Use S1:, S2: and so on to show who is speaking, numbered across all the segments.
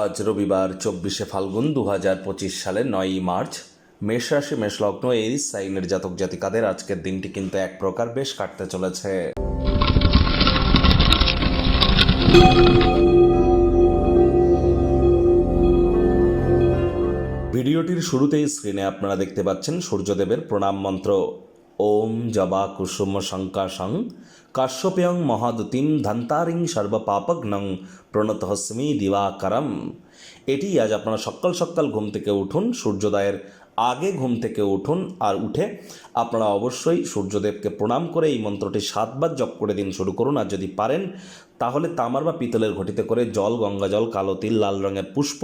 S1: আজ রবিবার চব্বিশে ফাল্গুন দু হাজার পঁচিশ সালের নয়ই মার্চ, মেষ রাশি মেষলগ্ন এই সাইনের জাতক জাতিকাদের আজকের দিনটি কিন্তু এক প্রকার বেশ কাটতে চলেছে। ভিডিওটির শুরুতেই স্ক্রিনে আপনারা দেখতে পাচ্ছেন সূর্যদেবের প্রণাম মন্ত্র। ওম জবা কুসুম শঙ্কাশং কাশ্যপেয়ং মহাদুতিম ধন্তারিং সর্বপাপগ্নং প্রণতহস্মি দিবাকরম। এটি আজ আপনারা সকাল সকাল ঘুম থেকে উঠুন, সূর্যোদয়ের আগে ঘুম থেকে উঠুন আর উঠে আপনারা অবশ্যই সূর্যদেবকে প্রণাম করে এই মন্ত্রটি সাতবার জপ করে দিন শুরু করুন। আর যদি পারেন তাহলে তামার বা পিতলের ঘটিতে করে জল, গঙ্গা জল, কালো তিল, লাল রঙের পুষ্প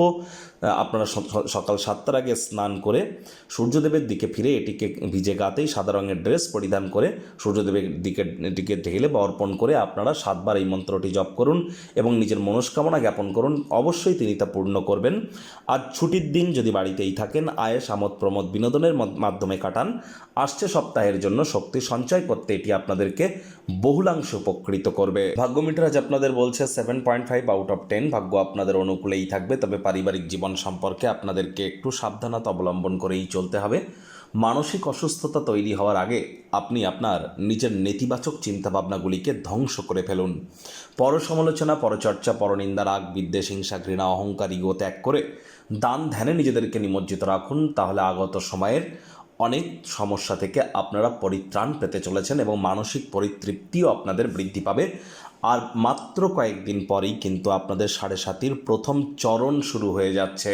S1: আপনারা সকাল সাতটার আগে স্নান করে সূর্যদেবের দিকে ফিরে এটিকে ভিজে গাতেই সাদা রঙের ড্রেস পরিধান করে সূর্যদেবের দিকে দিকে ঢেলে বা অর্পণ করে আপনারা সাতবার এই মন্ত্রটি জপ করুন এবং নিজের মনস্কামনা জ্ঞাপন করুন। অবশ্যই তিনি তা পূর্ণ করবেন। আজ ছুটির দিন যদি বাড়িতেই থাকেন আয়েস আমোদ প্রমোদ বিনোদনের মাধ্যমে কাটান। আসছে সপ্তাহের জন্য শক্তি সঞ্চয় করতে এটি আপনাদেরকে বহুলাংশ উপকৃত করবে। ভাগ্যমিটার আজ আপনাদের বলছে seven point five out of ten ভাগ্য আপনাদের অনুকূলেই থাকবে, তবে পারিবারিক জীবন সম্পর্কে আপনাদেরকে একটু সাবধানতা অবলম্বন করেই চলতে হবে। মানসিক অসুস্থতা তৈরি হওয়ার আগে আপনি আপনার নিজের নেতিবাচক চিন্তাভাবনাগুলিকে ধ্বংস করে ফেলুন। পর সমালোচনা পরচর্চা, পরনিন্দা, রাগ, বিদ্বেষ, হিংসা, ঘৃণা, অহংকার ইগো ত্যাগ করে দান ধ্যানে নিজেদেরকে নিমজ্জিত রাখুন। তাহলে আগত সময়ের অনেক সমস্যা থেকে আপনারা পরিত্রাণ পেতে চলেছেন এবং মানসিক পরিতৃপ্তিও আপনাদের বৃদ্ধি পাবে। আর মাত্র কয়েকদিন পরেই কিন্তু আপনাদের সাড়ে সাতির প্রথম চরণ শুরু হয়ে যাচ্ছে।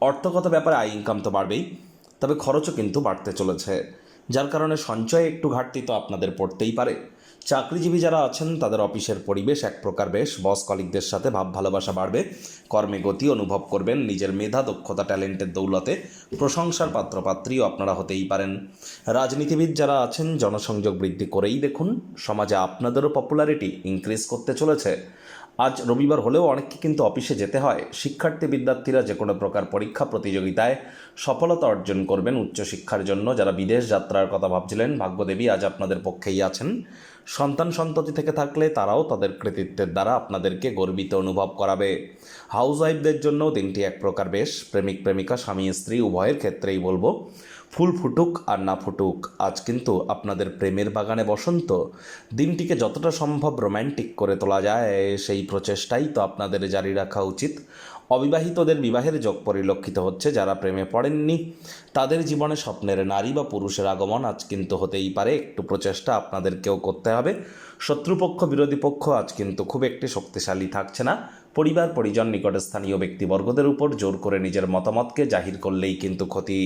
S1: অর্থগত ব্যাপারে আয় ইনকাম তো বাড়বেই, তবে খরচও কিন্তু বাড়তে চলেছে, যার কারণে সঞ্চয়ে একটু ঘাটতি তো আপনাদের পড়তেই পারে। চাকরিজীবী যারা আছেন, তাদের অফিসের পরিবেশ এক প্রকার বেশ। বস কলিকদের সাথে ভাব ভালোবাসা বাড়বে। কর্মে গতি অনুভব করবেন। নিজের মেধা, দক্ষতা, ট্যালেন্টের দৌলতে প্রশংসার পাত্রপাত্রীও আপনারা হতেই পারেন। রাজনীতিবিদ যারা আছেন, জনসংযোগ বৃদ্ধি করেই দেখুন, সমাজে আপনাদেরও পপুলারিটি ইনক্রিজ করতে চলেছে। আজ রবিবার হলেও অনেককে কিন্তু অফিসে যেতে হয়। শিক্ষার্থী বিদ্যার্থীরা যে কোনো প্রকার পরীক্ষা প্রতিযোগিতায় সফলতা অর্জন করবেন উচ্চশিক্ষার জন্য। যারা বিদেশ যাত্রার কথা ভাবছিলেন, ভাগ্যদেবী আজ আপনাদের পক্ষেই আছেন। সন্তান সন্ততি থেকে থাকলে তারাও তাদের কৃতিত্বের দ্বারা আপনাদেরকে গর্বিত অনুভব করাবে। হাউস ওয়াইফদের জন্য দিনটি এক প্রকার বেশ। প্রেমিক প্রেমিকা, স্বামী, স্ত্রী, উভয়ের ক্ষেত্রেই বলব ফুল ফুটুক আর না ফুটুক, আজ কিন্তু আপনাদের প্রেমের বাগানে বসন্ত। দিনটিকে যতটা সম্ভব রোম্যান্টিক করে তোলা যায়, সেই প্রচেষ্টাই তো আপনাদের জারি রাখা উচিত। অবিবাহিতদের বিবাহের যোগ পরিলক্ষিত হচ্ছে যারা প্রেমে পড়েননি। তাদের জীবনে স্বপ্নের নারী বা পুরুষের আগমন আজ কিন্তু হতেই পারে, একটু প্রচেষ্টা আপনাদেরকেও করতে হবে। শত্রুপক্ষ, বিরোধী পক্ষ আজ কিন্তু খুব একটি শক্তিশালী থাকছে না। পরিবার, পরিজন, নিকটস্থানীয় ব্যক্তিবর্গদের উপর জোর করে নিজের মতামতকে জাহির করলেই কিন্তু ক্ষতি।